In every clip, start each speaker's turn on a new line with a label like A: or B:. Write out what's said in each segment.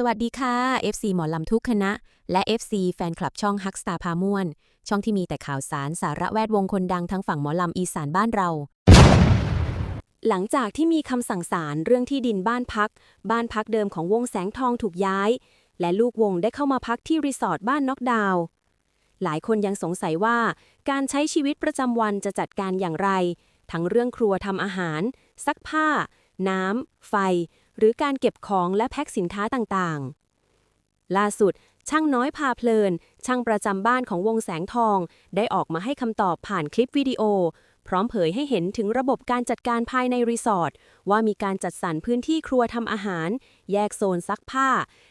A: สวัสดีค่ะ FC หมอลำทุกคณะ และ FC แฟนคลับช่องฮักสตาพาม่วน ช่องที่มีแต่ข่าวสารสาระแวดวงคนดังทั้งฝั่งหมอลำอีสานบ้านเรา หลังจากที่มีคำสั่งศาลเรื่องที่ดินบ้านพัก บ้านพักเดิมของวงแสงทองถูกย้าย และลูกวงได้เข้ามาพักที่รีสอร์ทบ้านน็อกดาวน์หลายคนยังสงสัยว่า การใช้ชีวิตประจำวันจะจัดการอย่างไร ทั้งเรื่องครัวทำอาหาร ซักผ้า น้ำไฟ หรือการเก็บของและแพ็คสินค้าต่างๆ ล่าสุด ช่างน้อยพาเพลิน ช่างประจำบ้านของวงแสงทอง ได้ออกมาให้คำตอบผ่านคลิปวิดีโอ พร้อมเผยให้เห็นถึงระบบการจัดการภายในรีสอร์ทว่ามีการจัดสรรพื้นที่ครัวทำอาหาร แยกโซนซักผ้า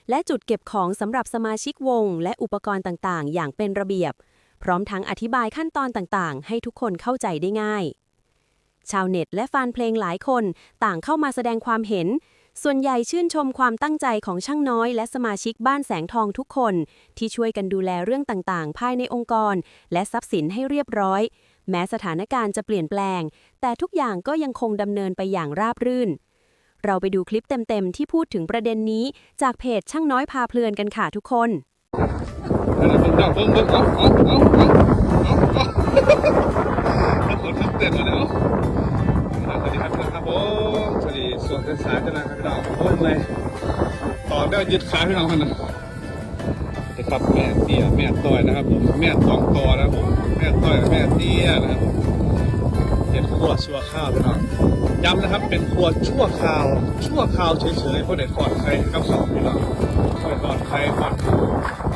A: และจุดเก็บของสำหรับสมาชิกวง และอุปกรณ์ต่างๆ อย่างเป็นระเบียบ พร้อมทั้งอธิบายขั้นตอนต่างๆ ให้ทุกคนเข้าใจได้ง่ายชาวเน็ตและแฟนเพลงหลายคนต่างเข้ามาแสดงความเห็น ส่วนใหญ่ชื่นชมความตั้งใจของช่างน้อย และสมาชิกบ้านแสงทองทุกคน ที่ช่วยกันดูแลเรื่องต่างๆ ภายในองค์กร และทรัพย์สินให้เรียบร้อย แม้สถานการณ์จะเปลี่ยนแปลง แต่ทุกอย่างก็ยังคงดำเนินไปอย่างราบรื่น เราไปดูคลิปเต็มๆที่พูดถึงประเด็นนี้ จากเพจช่างน้อยพาเพลินกันค่ะทุกคน
B: ได้ยึดขาพี่น้องคนนะนะครับแม่เตี้ยแม่ต้อยนะครับผมแม่ตองตอนะครับผมแม่ต้อยแม่เตี้ยนะครับเห็ดขวดชั่วข้าวพี่น้องย้ำนะครับเป็นขวดชั่วคราว ชั่วคราวเฉยๆเพราะเด็ดทอดไข่กับสองพี่น้องทอดไข่ทอด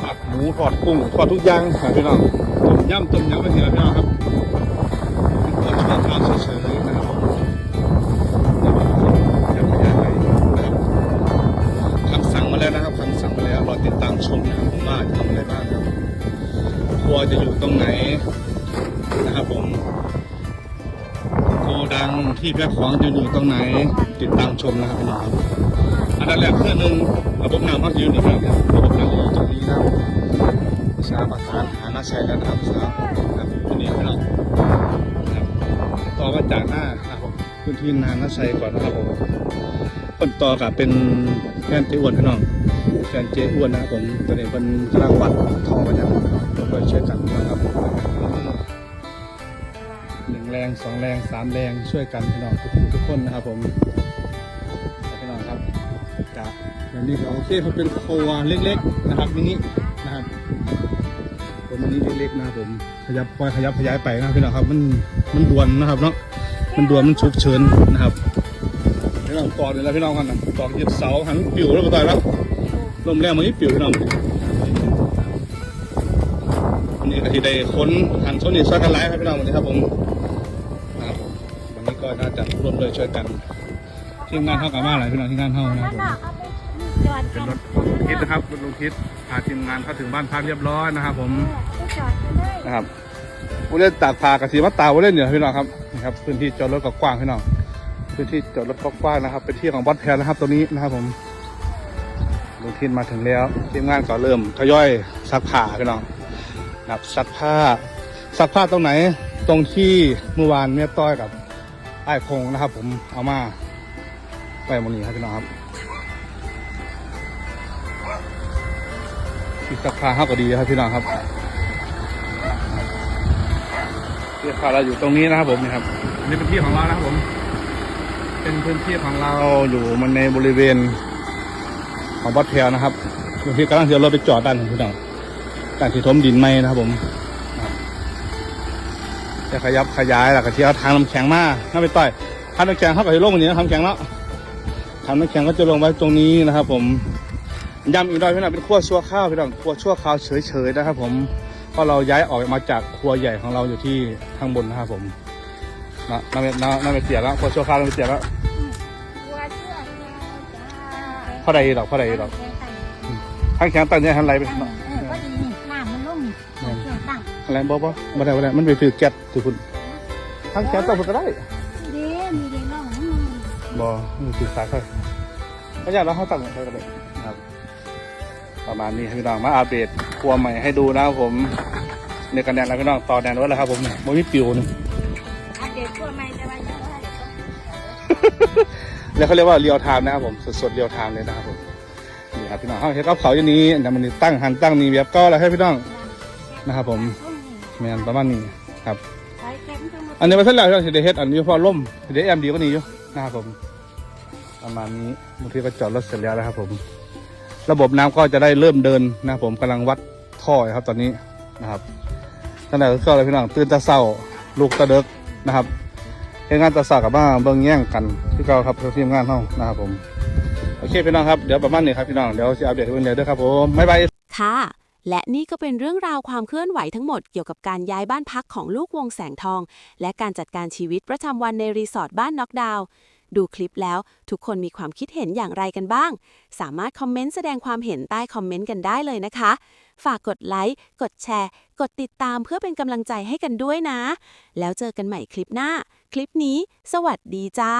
B: ผัดหมูทอดกุ้งทอดทุกอย่างครับพี่น้องต้มยำต้มยำไม่เสียพี่น้องครับ รัวจะอยู่ตรงไหนนะครับผมโกดังที่แพ็คของจะอยู่ตรงไหน ติดตามชมนะครับพี่น้องครับอันดับแรกเครื่องหนึ่งระบบน้ำพักยืนนี่ครับระบบน้ำอยู่ตรงนี้นะครับสาประสานหาหน้าใช้แล้วนะครับสาครับตัวนี้พี่น้องนะครับต่อมาจากหน้าครับผมพื้นที่นาหน้าใช้ก่อนนะครับผมต้นต่อกับเป็นแฟนเจ๊อ้วนพี่น้อง แฟนเจ๊อ้วนนะครับผมตอนนี้เป็นกำลังวัดท่อมาจากเราไปช่วยกันนะครับหนึ่งแรงสองแรงสามแรงช่วยกันพี่น้องทุกทุกคนนะครับผมพี่น้องครับจ้ะอย่างนี้ก็โอเคเขาเป็นโครัวเล็ก ๆ นะครับมินินะครับเป็นมินิเล็กๆนะครับผมขยับคอยขยับขยายไปนะครับพี่น้องครับ มันมันด่วนนะครับเนาะมันด่วนมันฉุกเฉินนะครับพี่น้องต่อเลยแล้วพี่น้องกันนะต่อยึดเสาหันปิวแล้วก็ต่อยแล้ว ลมแรงมันนี่ปิวพี่น้องวันนี้ก็ที่ได้ค้นหันโซนนี่ช่วยกันไล่ครับพี่น้องวันนี้ครับผมนะครับวันนี้ก็น่าจะร่วมด้วยช่วยกันทีมงานเท่ากับว่าอะไรพี่น้องทีมงานเท่านะครับผมเป็นรถคิดนะครับรถลุงคิดพาทีมงานเข้าถึงบ้านพักเรียบร้อยนะครับ ผมนะครับผู้เล่นตากพากระสีมาตาผู้เล่นเนี่ยพี่น้องครับนี่ครับพื้นที่จอดรถก็กว้างพี่น้องพื้นที่จอดรถก็กว้างนะครับ เป็นที่ของบอสแพนนะครับตรงนี้นะครับผม ลุงคิดมาถึงแล้วทีมงานก็เริ่มทยอยซักผ้าพี่น้องนะครับซักผ้าซักผ้าตรงไหนตรงที่เมื่อวานเมียต้อยกับไอ้ายพงนะครับ ผมเอามาไปหมดนี้ครับพี่น้องครับที่ราคาห้าก็ดีครับพี่น้องครับที่ราคาเราอยู่ตรงนี้นะครับผมนี่ครับนี่เป็นที่ของเรานะครับผม เป็นพื้นที่ของเราอยู่มันในบริเวณ ของบัดแพรนะครับบางทีกำลังเสียรถไปจอดด้านพี่น้องด้านที่ถมดินไม่นะครับผมจะขยับขยายแล้วก็ที่เอาทางน้ำแข็งมาถ้าไปต่อยทางน้ำแข็งเขาก็จะลงอย่างนี้นะทำแข็งแล้วทำน้ำแข็งก็จะลงไว้ตรงนี้นะครับ ผมย้ำอีกหน่อยพี่น้องเป็นขั้วชั่วข้าวพี่น้องขั้วชั่วข้าวเฉยๆนะครับ ผมเพราะเราย้ายออกมาจากครัวใหญ่ของเราอยู่ที่ข้างบนนะครับผมนะน้ำน้ำน้ำเสียแล้วขั้วชั่วข้าวน้ำเสียแล้ว พราะใดหรอกเพราะใดหรอกข้างแข็งตั้งเนี่ยทันไรไป
C: ตั้งเออก็ดีนี่น้ำมันลุ่มเครื่องตั้ง
B: อะไรบ่บ่บ่ได้บ่ได้มันไปถือแก๊สถือคุณข้างแข็งตั้งคุณก็ได้
C: เด้มีเด้น้องมัน
B: บ่มันถือสายค่อยไม่ยากแล้วเขาตั้งใครก็ได้ครับ ประมาณนี้ให้พี่น้องมาอัปเดตครัวใหม่ให้ดูนะครับผมในกันแดนแล้วพี่น้องต่อแดนไว้แล้วครับผมเนี่ยโมมีปิวนี่
C: อัปเดตตัวใหม่จะมายังไง
B: แล้วเขาเรียกว่าเรียวไทม์นะครับผมสดๆเรียวไทม์เลยนะครับผมนี่ครับพี่น้องเขาเห็นกับเขาอย่างนี้แต่มันตั้งหันตั้งนี่แบบก็แล้วให้พี่น้องนะครับผมแมนประมาณนี้ครับ อันนี้มาเสร็จแล้วเราจะได้เฮ็ดอันนี้พอล่มจะได้แอมดีกว่านี้อยู่นะครับผมประมาณนี้บางทีก็จอดรถเสร็จแล้วนะครับผม ระบบน้ำก็จะได้เริ่มเดินนะครับผมกำลังวัดท่อครับตอนนี้นะครับตั้งแต่ก็เลยพี่น้องตื่นตะเศร้าลูกตะเด็กนะครับ เฮ็ดงานตะเศร้ากับบ้าเบิ่งแย่งกันที่เก่าครับเพื่อทีมงานเฮานะครับผมโอเคพี่น้องครับเดี๋ยวประมาณนี้ครับพี่น้องเดี๋ยวจะอัปเดตให้เพิ่นเดี๋ยวด้วยครับผมบ๊ายบาย
A: ค่ะและนี่ก็เป็นเรื่องราวความเคลื่อนไหวทั้งหมดเกี่ยวกับการย้ายบ้านพักของลูกวงแสงทอง และการจัดการชีวิตประจำวันในรีสอร์ทบ้านน็อกดาวน์ ดูคลิปแล้ว ทุกคนมีความคิดเห็นอย่างไรกันบ้าง สามารถคอมเมนต์แสดงความเห็นใต้คอมเมนต์กันได้เลยนะคะ ฝากกดไลค์ กดแชร์ กดติดตามเพื่อเป็นกำลังใจให้กันด้วยนะ แล้วเจอกันใหม่คลิปหน้า คลิปนี้ สวัสดีจ้า